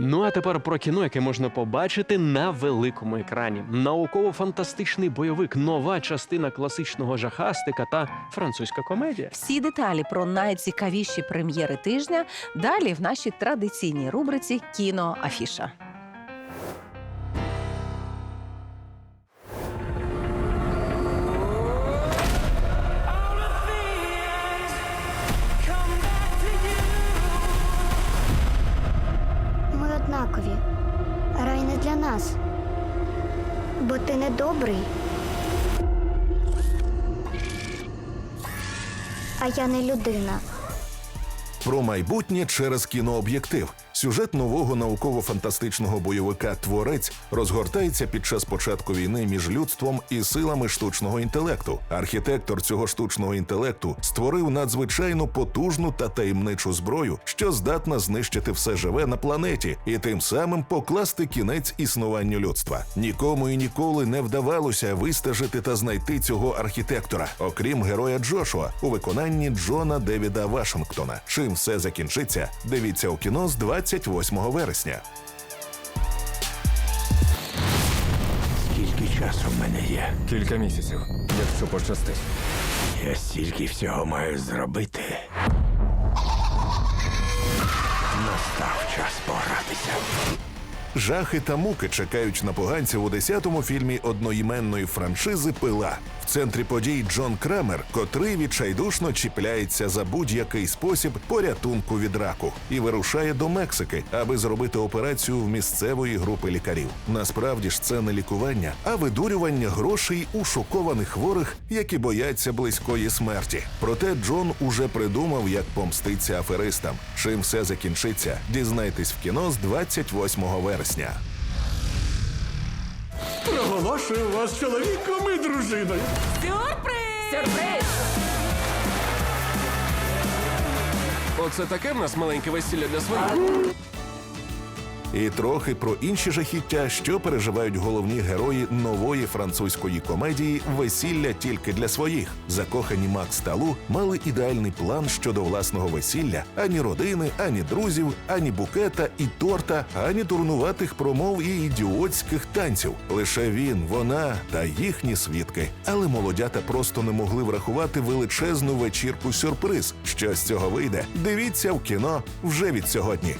Ну а тепер про кіно, яке можна побачити на великому екрані. Науково-фантастичний бойовик, нова частина класичного жахастика та французька комедія. Всі деталі про найцікавіші прем'єри тижня далі в нашій традиційній рубриці Кіно Рай не для нас. Бо ти не добрий. А я не людина. Про майбутнє через кінооб'єктив. Сюжет нового науково-фантастичного бойовика Творець розгортається під час початку війни між людством і силами штучного інтелекту. Архітектор цього штучного інтелекту створив надзвичайно потужну та таємничу зброю, що здатна знищити все живе на планеті і тим самим покласти кінець існуванню людства. Нікому і ніколи не вдавалося вистежити та знайти цього архітектора, окрім героя Джошуа у виконанні Джона Девіда Вашингтона. Чим все закінчиться? Дивіться у кіно з 28 вересня. Скільки часу в мене є? Кілька місяців, якщо пощастить. Я стільки всього маю зробити. Настав час погратися. Жахи та муки чекають на поганців у 10-му фільмі одноіменної франшизи Пила. В центрі подій Джон Крамер, котрий відчайдушно чіпляється за будь-який спосіб порятунку від раку і вирушає до Мексики, аби зробити операцію в місцевої групи лікарів. Насправді ж це не лікування, а видурювання грошей у шокованих хворих, які бояться близької смерті. Проте Джон уже придумав, як помститься аферистам. Чим все закінчиться, дізнайтесь в кіно з 28 вересня. Проголошую вас чоловіком і дружиною. Оце таке в нас маленьке весілля для своїх. І трохи про інші жахіття, що переживають головні герої нової французької комедії Весілля тільки для своїх. Закохані Макс та Лу мали ідеальний план щодо власного весілля: ані родини, ані друзів, ані букета і торта, ані дурнуватих промов і ідіотських танців. Лише він, вона та їхні свідки. Але молодята просто не могли врахувати величезну вечірку сюрприз. Що з цього вийде? Дивіться в кіно вже від сьогодні.